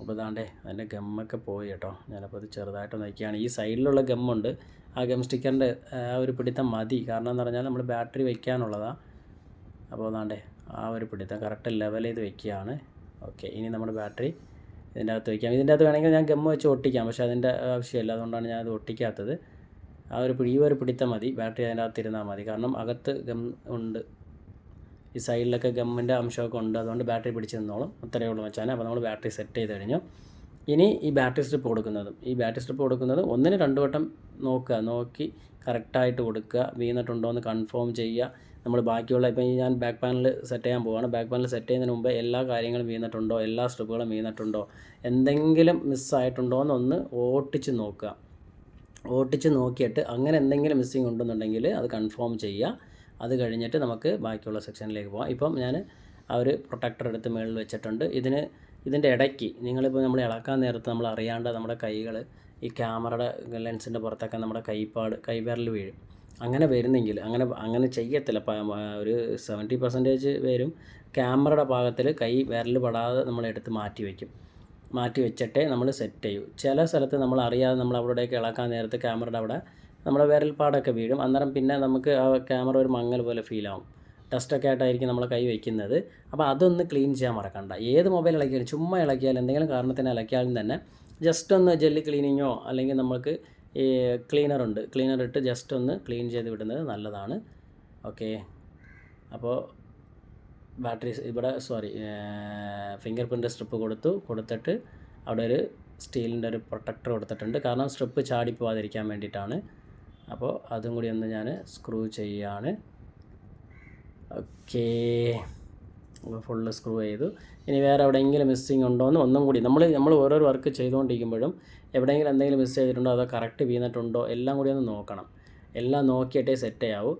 അപ്പോൾ ഇതാണ്ടേ അതിന്റെ ഗമ്മൊക്കെ പോയി കേട്ടോ. ഞാനപ്പോൾ അത് ചെറുതായിട്ട് വയ്ക്കുകയാണ്. ഈ സൈഡിലുള്ള ഗമ്മുണ്ട്. ആ ഗം സ്റ്റിക്കറിന്റെ ആ ഒരു പിടിത്തം മതി. കാരണം എന്ന് പറഞ്ഞാൽ നമ്മൾ ബാറ്ററി വയ്ക്കാനുള്ളതാണ് അപ്പോൾ അതാണ്ടേ ആ ഒരു പിടിത്തം കറക്റ്റ് ലെവൽ ചെയ്ത് വെക്കുകയാണ്. ഓക്കെ ഇനി നമ്മുടെ ബാറ്ററി ഇതിന്റെ അകത്ത് വയ്ക്കാം ഇതിന്റെ അകത്ത് വേണമെങ്കിൽ ഞാൻ ഗമ്മ് വെച്ച് ഒട്ടിക്കാം. പക്ഷേ അതിന്റെ ആവശ്യമില്ല. അതുകൊണ്ടാണ് ഞാൻ അത് ഒട്ടിക്കാത്തത്. ആ ഒരു ഈ ഒരു പിടുത്തം മതി. ബാറ്ററി അതിന്റെ അകത്ത് ഇരുന്നാൽ മതി. കാരണം അകത്ത് ഗം ഉണ്ട്. ഈ സൈഡിലൊക്കെ ഗമ്മിന്റെ അംശമൊക്കെ ഉണ്ട്. അതുകൊണ്ട് ബാറ്ററി പിടിച്ച് നിന്നോളും. അത്രയേ ഉള്ളൂ വെച്ചാൽ അപ്പോൾ നമ്മൾ ബാറ്ററി സെറ്റ് ചെയ്ത് കഴിഞ്ഞു. ഇനി ഈ ബാറ്ററി സ്ട്രിപ്പ് കൊടുക്കുന്നതും. ഈ ബാറ്ററി സ്ട്രിപ്പ് കൊടുക്കുന്നത് ഒന്നിന് രണ്ട് വട്ടം നോക്കുക. നോക്കി കറക്റ്റായിട്ട് കൊടുക്കുക. വീണിട്ടുണ്ടോ എന്ന് കൺഫേം ചെയ്യുക. നമ്മൾ ബാക്കിയുള്ള ഇപ്പം ഞാൻ ബാക്ക് പാനൽ സെറ്റ് ചെയ്യാൻ പോവുകയാണ് ബാക്ക് പാനൽ സെറ്റ് ചെയ്യുന്നതിന് മുമ്പ് എല്ലാ കാര്യങ്ങളും വീണിട്ടുണ്ടോ? എല്ലാ സ്ട്രിപ്പുകളും വീണിട്ടുണ്ടോ? എന്തെങ്കിലും മിസ്സായിട്ടുണ്ടോ എന്നൊന്ന് ഓട്ടിച്ച് നോക്കുക. ഓട്ടിച്ച് നോക്കിയിട്ട് അങ്ങനെ എന്തെങ്കിലും മിസ്സിങ് ഉണ്ടെന്നുണ്ടെങ്കിൽ അത് കൺഫേം ചെയ്യുക. അത് കഴിഞ്ഞിട്ട് നമുക്ക് ബാക്കിയുള്ള സെക്ഷനിലേക്ക് പോകാം. ഇപ്പം ഞാൻ ആ ഒരു പ്രൊട്ടക്ടർ എടുത്ത് മുകളിൽ വെച്ചിട്ടുണ്ട്. ഇതിന് ഇതിന്റെ ഇടയ്ക്ക് നിങ്ങളിപ്പോൾ നമ്മൾ ഇളക്കാൻ നേരത്ത് നമ്മൾ അറിയാണ്ട് നമ്മുടെ കൈകൾ ഈ ക്യാമറയുടെ ലെൻസിന്റെ പുറത്തൊക്കെ നമ്മുടെ കൈപ്പാട് കൈവിരൽ വീഴും. അങ്ങനെ വരുന്നെങ്കിൽ അങ്ങനെ അങ്ങനെ ചെയ്യത്തില്ല. ഒരു സെവന്റി പെർസെന്റേജ് പേരും ക്യാമറയുടെ ഭാഗത്തിൽ കൈ വിരൽ പെടാതെ നമ്മൾ എടുത്ത് മാറ്റി വയ്ക്കും മാറ്റി വെച്ചിട്ടേ നമ്മൾ സെറ്റ് ചെയ്യൂ. ചില സ്ഥലത്ത് നമ്മൾ അറിയാതെ നമ്മൾ അവിടേക്ക് ഇളക്കാൻ നേരത്തെ ക്യാമറയുടെ അവിടെ നമ്മുടെ വിരൽപ്പാടൊക്കെ വീഴും. അന്നേരം പിന്നെ നമുക്ക് ആ ക്യാമറ ഒരു മങ്ങൽ പോലെ ഫീൽ ആവും. ഡസ്റ്റൊക്കെ ആയിട്ടായിരിക്കും നമ്മൾ കൈ വയ്ക്കുന്നത് അപ്പോൾ അതൊന്ന് ക്ലീൻ ചെയ്യാൻ മറക്കണ്ട. ഏത് മൊബൈൽ ഇളക്കിയാലും ചുമ്മാ ഇളക്കിയാലും എന്തെങ്കിലും കാരണത്തിന് ഇളക്കിയാലും തന്നെ ജസ്റ്റ് ഒന്ന് ജെല്ലി ക്ലീനിങ്ങോ അല്ലെങ്കിൽ നമുക്ക് ഈ ക്ലീനർ ഉണ്ട്. ക്ലീനർ ഇട്ട് ജസ്റ്റ് ഒന്ന് ക്ലീൻ ചെയ്ത് വിടുന്നത് നല്ലതാണ്. ഓക്കെ അപ്പോൾ ബാറ്ററി ഇവിടെ സോറി ഫിംഗർ പ്രിന്റ് സ്ട്രിപ്പ് കൊടുത്തു. കൊടുത്തിട്ട് അവിടെ ഒരു സ്റ്റീലിന്റെ ഒരു പ്രൊട്ടക്ടർ കൊടുത്തിട്ടുണ്ട്. കാരണം സ്ട്രിപ്പ് ചാടി പോവാതിരിക്കാൻ വേണ്ടിയിട്ടാണ്. അപ്പോൾ അതും കൂടി ഒന്ന് ഞാൻ സ്ക്രൂ ചെയ്യുകയാണ് ഓക്കേ. ഫുള്ള് സ്ക്രൂ ചെയ്തു. ഇനി വേറെ എവിടെയെങ്കിലും മിസ്സിങ് ഉണ്ടോ എന്ന് ഒന്നും കൂടി. നമ്മൾ നമ്മൾ ഓരോ വർക്ക് ചെയ്തുകൊണ്ടിരിക്കുമ്പോഴും എവിടെയെങ്കിലും എന്തെങ്കിലും മിസ് ചെയ്തിട്ടുണ്ടോ അതോ കറക്റ്റ് വീണിട്ടുണ്ടോ എല്ലാം കൂടി ഒന്ന് നോക്കണം. എല്ലാം നോക്കിയിട്ടേ സെറ്റ് ചെയ്യാവൂ.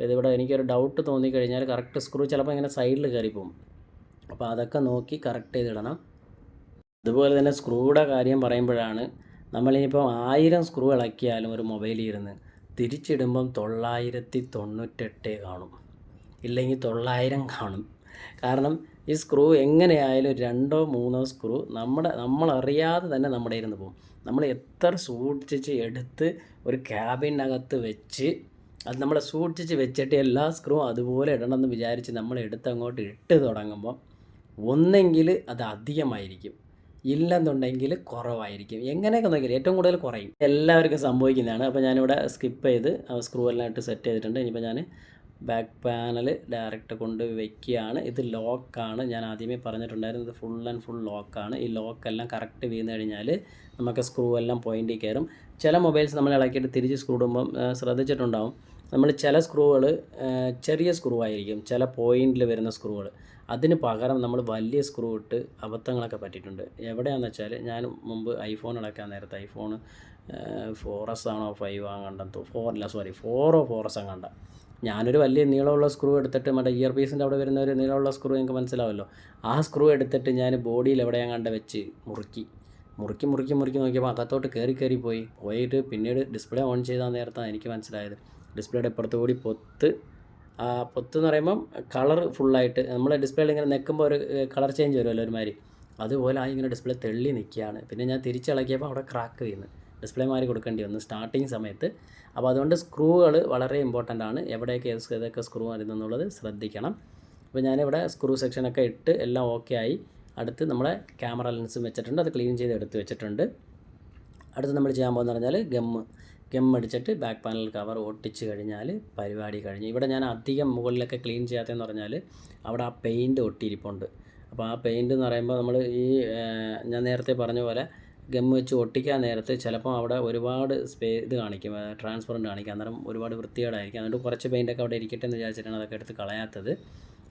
അപ്പോൾ ഇതിവിടെ എനിക്കൊരു ഡൗട്ട് തോന്നിക്കഴിഞ്ഞാൽ കറക്റ്റ് സ്ക്രൂ ചിലപ്പോൾ ഇങ്ങനെ സൈഡിൽ കയറിപ്പോകും. പോകും അപ്പോൾ അതൊക്കെ നോക്കി കറക്റ്റ് ചെയ്തിടണം. അതുപോലെ തന്നെ സ്ക്രൂയുടെ കാര്യം പറയുമ്പോഴാണ് നമ്മളിനിപ്പോൾ ആയിരം സ്ക്രൂ ഇളക്കിയാലും ഒരു മൊബൈലിൽ ഇരുന്ന് തിരിച്ചിടുമ്പം തൊള്ളായിരത്തി തൊണ്ണൂറ്റെട്ടേ കാണും. ഇല്ലെങ്കിൽ തൊള്ളായിരം കാണും. കാരണം ഈ സ്ക്രൂ എങ്ങനെയായാലും രണ്ടോ മൂന്നോ സ്ക്രൂ നമ്മുടെ നമ്മളറിയാതെ തന്നെ നമ്മുടെ ഇരുന്ന് പോകും. നമ്മൾ എത്ര സൂക്ഷിച്ച് എടുത്ത് ഒരു ക്യാബിനകത്ത് വെച്ച് അത് നമ്മൾ സൂക്ഷിച്ച് വെച്ചിട്ട് എല്ലാ സ്ക്രൂ അതുപോലെ ഇടണമെന്ന് വിചാരിച്ച് നമ്മൾ എടുത്ത് അങ്ങോട്ട് ഇട്ട് തുടങ്ങുമ്പോൾ ഒന്നെങ്കിൽ അത് അധികമായിരിക്കും. ഇല്ലെന്നുണ്ടെങ്കിൽ കുറവായിരിക്കും. എങ്ങനെയൊക്കെ നോക്കിയാൽ ഏറ്റവും കൂടുതൽ കുറയും. എല്ലാവർക്കും സംഭവിക്കുന്നതാണ്. അപ്പോൾ ഞാനിവിടെ സ്കിപ്പ് ചെയ്ത് സ്ക്രൂ എല്ലാം ഇട്ട് സെറ്റ് ചെയ്തിട്ടുണ്ട്. ഇനിയിപ്പോൾ ഞാൻ ബാക്ക് പാനൽ ഡയറക്റ്റ് കൊണ്ട് വെക്കുകയാണ്. ഇത് ലോക്കാണ് ഞാൻ ആദ്യമേ പറഞ്ഞിട്ടുണ്ടായിരുന്നു ഇത് ഫുൾ ആൻഡ് ഫുൾ ലോക്കാണ് ഈ ലോക്കെല്ലാം കറക്റ്റ് വീണ് കഴിഞ്ഞാൽ നമുക്ക് സ്ക്രൂ എല്ലാം പോയിന്റിൽ കയറും. ചില മൊബൈൽസ് നമ്മൾ ഇളക്കിയിട്ട് തിരിച്ച് സ്ക്രൂ ഇടുമ്പം ശ്രദ്ധിച്ചിട്ടുണ്ടാവും. നമ്മൾ ചില സ്ക്രൂകൾ ചെറിയ സ്ക്രൂ ആയിരിക്കും. ചില പോയിന്റിൽ വരുന്ന സ്ക്രൂകൾ അതിന് പകരം നമ്മൾ വലിയ സ്ക്രൂ ഇട്ട് അബദ്ധങ്ങളൊക്കെ പറ്റിയിട്ടുണ്ട്. എവിടെയാണെന്ന് വെച്ചാൽ ഞാൻ മുമ്പ് ഐഫോൺ ഇളക്കാൻ നേരത്തെ ഐഫോൺ ഫോർ എസ് ആണോ ഫൈവ് ആകണ്ടെന്ന് ഫോർ അല്ല സോറി ഫോറോ ഫോർ എസ് അങ്ങണ്ട ഞാനൊരു വലിയ നീളമുള്ള സ്ക്രൂ എടുത്തിട്ട് മറ്റേ ഇയർ പീസിന്റെ അവിടെ വരുന്ന ഒരു നീളമുള്ള സ്ക്രൂ നിങ്ങൾക്ക് മനസ്സിലാവല്ലോ. ആ സ്ക്രൂ എടുത്തിട്ട് ഞാൻ ബോഡിയിൽ എവിടെയാണ് കണ്ട വെച്ച് മുറുക്കി. മുറുക്കി മുറുക്കി മുറുക്കി നോക്കിയപ്പോൾ അകത്തോട്ട് കയറി കയറി പോയി. പോയിട്ട് പിന്നീട് ഡിസ്പ്ലേ ഓൺ ചെയ്താൽ നേരത്താണ് എനിക്ക് മനസ്സിലായത്. ഡിസ്പ്ലേയുടെ ഇപ്പുറത്ത് കൂടി പൊത്ത്. ആ പൊത്ത് എന്ന് പറയുമ്പം കളർ ഫുള്ളായിട്ട് നമ്മൾ ഡിസ്പ്ലേയിൽ ഇങ്ങനെ നിൽക്കുമ്പോൾ ഒരു കളർ ചേഞ്ച് വരുമല്ലോ ഒരുമാതിരി. അതുപോലെ ആ ഇങ്ങനെ ഡിസ്പ്ലേ തെള്ളി നിൽക്കുകയാണ് പിന്നെ ഞാൻ തിരിച്ചിളക്കിയപ്പോൾ അവിടെ ക്രാക്ക് വീണ്. ഡിസ്പ്ലേ മാറി കൊടുക്കേണ്ടി വന്നു സ്റ്റാർട്ടിങ് സമയത്ത്. അപ്പോൾ അതുകൊണ്ട് സ്ക്രൂകൾ വളരെ ഇമ്പോർട്ടന്റ് ആണ്. എവിടെയൊക്കെ ഏത് ഏതൊക്കെ സ്ക്രൂ വരുന്നെന്നുള്ളത് ശ്രദ്ധിക്കണം. അപ്പോൾ ഞാനിവിടെ സ്ക്രൂ സെക്ഷനൊക്കെ ഇട്ട് എല്ലാം ഓക്കെ ആയി. അടുത്ത് നമ്മളെ ക്യാമറ ലെൻസും വെച്ചിട്ടുണ്ട്. അത് ക്ലീൻ ചെയ്ത് എടുത്ത് വെച്ചിട്ടുണ്ട്. അടുത്ത് നമ്മൾ ചെയ്യാൻ പോകുന്നത് പറഞ്ഞാൽ ഗമ്മ് ഗം അടിച്ചിട്ട് ബാക്ക് പാനൽ കവർ ഒട്ടിച്ച് കഴിഞ്ഞാൽ പരിപാടി കഴിഞ്ഞു. ഇവിടെ ഞാൻ അധികം മുകളിലൊക്കെ ക്ലീൻ ചെയ്യാത്തതെന്ന് പറഞ്ഞാൽ അവിടെ ആ പെയിന്റ് ഒട്ടിയിരിപ്പുണ്ട്. അപ്പോൾ ആ പെയിന്റ് എന്ന് പറയുമ്പോൾ നമ്മൾ ഈ ഞാൻ നേരത്തെ പറഞ്ഞ പോലെ ഗം വെച്ച് ഒട്ടിക്കാൻ നേരത്ത് ചിലപ്പോൾ അവിടെ ഒരുപാട് സ്പേ ഇത് കാണിക്കും ട്രാൻസ്പെറന്റ് കാണിക്കും. അന്നേരം ഒരുപാട് വൃത്തികേടായിരിക്കും. അതുകൊണ്ട് കുറച്ച് പെയിന്റൊക്കെ അവിടെ ഇരിക്കട്ടെ എന്ന് വിചാരിച്ചിട്ടാണ് അതൊക്കെ എടുത്ത് കളയാത്തത്.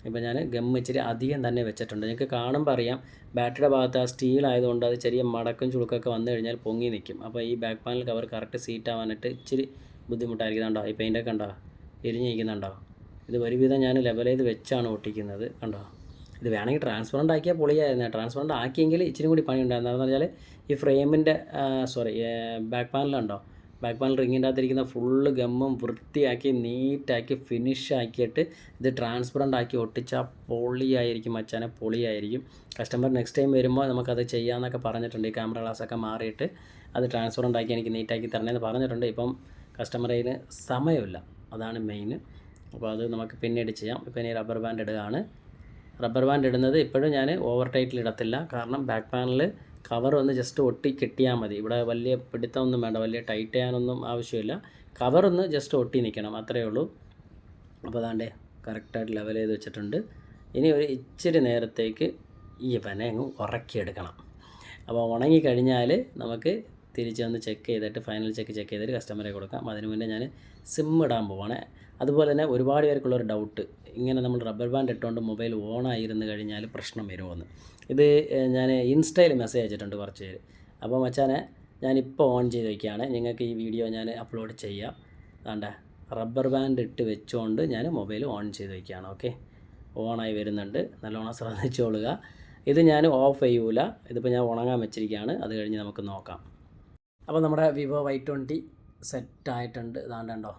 ഇപ്പോൾ ഞാൻ ഗം ഇച്ചിരി അധികം തന്നെ വെച്ചിട്ടുണ്ട്. നിങ്ങൾക്ക് കാണുമ്പോൾ അറിയാം ബാറ്ററിയുടെ ഭാഗത്ത് ആ സ്റ്റീൽ ആയതുകൊണ്ട് അത് ചെറിയ മടക്കും ചുളുക്കൊക്കെ വന്നു കഴിഞ്ഞാൽ പൊങ്ങി നിൽക്കും. അപ്പോൾ ഈ back panel cover correct seat ആവാനായിട്ട് ഇച്ചിരി ബുദ്ധിമുട്ടായിരിക്കും. കണ്ടോ? ഈ പെയിന്റൊക്കെ കണ്ടോ? എരിഞ്ഞിരിക്കുന്നുണ്ടോ ഇത് ഒരുവിധം ഞാൻ ലെവൽ ചെയ്ത് വെച്ചാണ് ഒട്ടിക്കുന്നത്. കണ്ടോ? ഇത് വേണമെങ്കിൽ ട്രാൻസ്പെറന്റ് ആക്കിയാൽ പൊളിയായിരുന്നു. ട്രാൻസ്പെറന്റ് ആക്കിയെങ്കിൽ ഇച്ചിരി കൂടി പണി ഉണ്ടായിരുന്നു എന്ന് പറഞ്ഞാൽ ഈ ഫ്രെയിമിന്റെ സോറി ബാക്ക് പാനലുണ്ടോ ബാക്ക് പാനൽ റിങ്ങിന്റെ അകത്തിരിക്കുന്ന ഫുള്ള് ഗമ്മും വൃത്തിയാക്കി നീറ്റാക്കി ഫിനിഷ് ആക്കിയിട്ട് ഇത് ട്രാൻസ്പെറന്റ് ആക്കി ഒട്ടിച്ചാൽ പൊളിയായിരിക്കും അച്ഛനെ പൊളിയായിരിക്കും. കസ്റ്റമർ നെക്സ്റ്റ് ടൈം വരുമ്പോൾ നമുക്കത് ചെയ്യാമെന്നൊക്കെ പറഞ്ഞിട്ടുണ്ട്. ഈ ക്യാമറ ഗ്ലാസ്സൊക്കെ മാറിയിട്ട് അത് ട്രാൻസ്പെറന്റ് ആക്കി എനിക്ക് നീറ്റാക്കി തരണമെന്ന് പറഞ്ഞിട്ടുണ്ട്. ഇപ്പം കസ്റ്റമറിന് സമയമില്ല. അതാണ് മെയിൻ അപ്പോൾ അത് നമുക്ക് പിന്നീട് ചെയ്യാം. ഇപ്പം ഇനി റബ്ബർ ബാൻഡ് ഇടുകയാണ്. റബ്ബർ ബാൻഡ് ഇടുന്നത് ഇപ്പോഴും ഞാൻ ഓവർ ടൈറ്റിൽ ഇടത്തില്ല. കാരണം ബാക്ക് പാനൽ കവർ ഒന്ന് ജസ്റ്റ് ഒട്ടി കെട്ടിയാൽ മതി. ഇവിടെ വലിയ പിടുത്തമൊന്നും വേണ്ട വലിയ ടൈറ്റ് ചെയ്യാനൊന്നും ആവശ്യമില്ല. കവർ ഒന്ന് ജസ്റ്റ് ഒട്ടി നിൽക്കണം അത്രയേ ഉള്ളൂ. അപ്പോൾ അതാണ്ട് കറക്റ്റായിട്ട് ലെവൽ ചെയ്ത് വെച്ചിട്ടുണ്ട്. ഇനി ഒരു ഇച്ചിരി നേരത്തേക്ക് ഈ പന അങ്ങ് ഉറക്കിയെടുക്കണം. അപ്പോൾ ഉണങ്ങിക്കഴിഞ്ഞാൽ നമുക്ക് തിരിച്ച് വന്ന് ചെക്ക് ചെയ്തിട്ട് ഫൈനൽ ചെക്ക് ചെക്ക് ചെയ്തിട്ട് കസ്റ്റമറെ കൊടുക്കാം. അതിന് മുന്നേ ഞാൻ സിം ഇടാൻ പോവാണ്. അതുപോലെ തന്നെ ഒരുപാട് പേർക്കുള്ളൊരു ഡൗട്ട് ഇങ്ങനെ നമ്മൾ റബ്ബർ ബാൻഡ് ഇട്ടുകൊണ്ട് മൊബൈൽ ഓൺ ആയിരുന്നു കഴിഞ്ഞാൽ പ്രശ്നം വരുമോയെന്ന് ഇത് ഞാൻ ഇൻസ്റ്റയിൽ മെസ്സേജ് അയച്ചിട്ടുണ്ട് കുറച്ച് പേര്. അപ്പോൾ മച്ചാനെ ഞാനിപ്പോൾ ഓൺ ചെയ്ത് വയ്ക്കുകയാണ് നിങ്ങൾക്ക് ഈ വീഡിയോ ഞാൻ അപ്ലോഡ് ചെയ്യാം. വേണ്ട റബ്ബർ ബാൻഡ് ഇട്ട് വെച്ചുകൊണ്ട് ഞാൻ മൊബൈൽ ഓൺ ചെയ്ത് വയ്ക്കുകയാണ് ഓക്കെ? ഓണായി വരുന്നുണ്ട്. നല്ലോണം ശ്രദ്ധിച്ചോളുക. ഇത് ഞാൻ ഓഫ് ചെയ്യൂല. ഇതിപ്പോൾ ഞാൻ ഉണങ്ങാൻ വെച്ചിരിക്കുകയാണ്. അത് കഴിഞ്ഞ് നമുക്ക് നോക്കാം. അപ്പോൾ നമ്മുടെ വിവോ വൈ ട്വന്റി സെറ്റായിട്ടുണ്ട്. ഇതാണ്ടോ?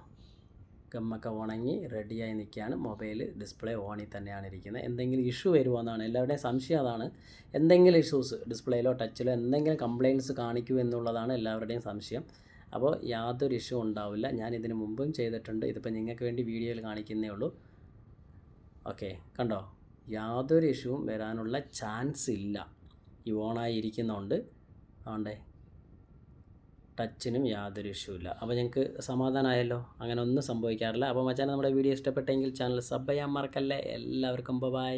ഗമ്മൊക്കെ ഉണങ്ങി റെഡിയായി നിൽക്കുകയാണ്. മൊബൈൽ ഡിസ്പ്ലേ ഓണിൽ തന്നെയാണ് ഇരിക്കുന്നത്. എന്തെങ്കിലും ഇഷ്യൂ വരുമെന്നാണ് എല്ലാവരുടെയും സംശയം അതാണ്. എന്തെങ്കിലും ഇഷ്യൂസ് ഡിസ്പ്ലേയിലോ ടച്ചിലോ എന്തെങ്കിലും കംപ്ലയിൻസ് കാണിക്കൂ എന്നുള്ളതാണ് എല്ലാവരുടെയും സംശയം. അപ്പോൾ യാതൊരു ഇഷ്യൂ ഉണ്ടാവില്ല. ഞാൻ ഇതിന് മുമ്പും ചെയ്തിട്ടുണ്ട്. ഇതിപ്പോൾ നിങ്ങൾക്ക് വേണ്ടി വീഡിയോയിൽ കാണിക്കുന്നേ ഉള്ളൂ. ഓക്കെ കണ്ടോ? യാതൊരു ഇഷ്യൂവും വരാനുള്ള ചാൻസ് ഇല്ല. ഈ ഓണായി ഇരിക്കുന്നതുകൊണ്ട്. ആണ്ടേ. ടച്ചിനും യാതൊരു ഇഷ്യൂ ഇല്ല. അപ്പോൾ ഞങ്ങൾക്ക് സമാധാനമായല്ലോ അങ്ങനെ ഒന്നും സംഭവിക്കാറില്ല. അപ്പോൾ മച്ചാൻ നമ്മുടെ വീഡിയോ ഇഷ്ടപ്പെട്ടെങ്കിൽ ചാനൽ സബ് ചെയ്യാൻ മറക്കല്ലേ? എല്ലാവർക്കും ബൈ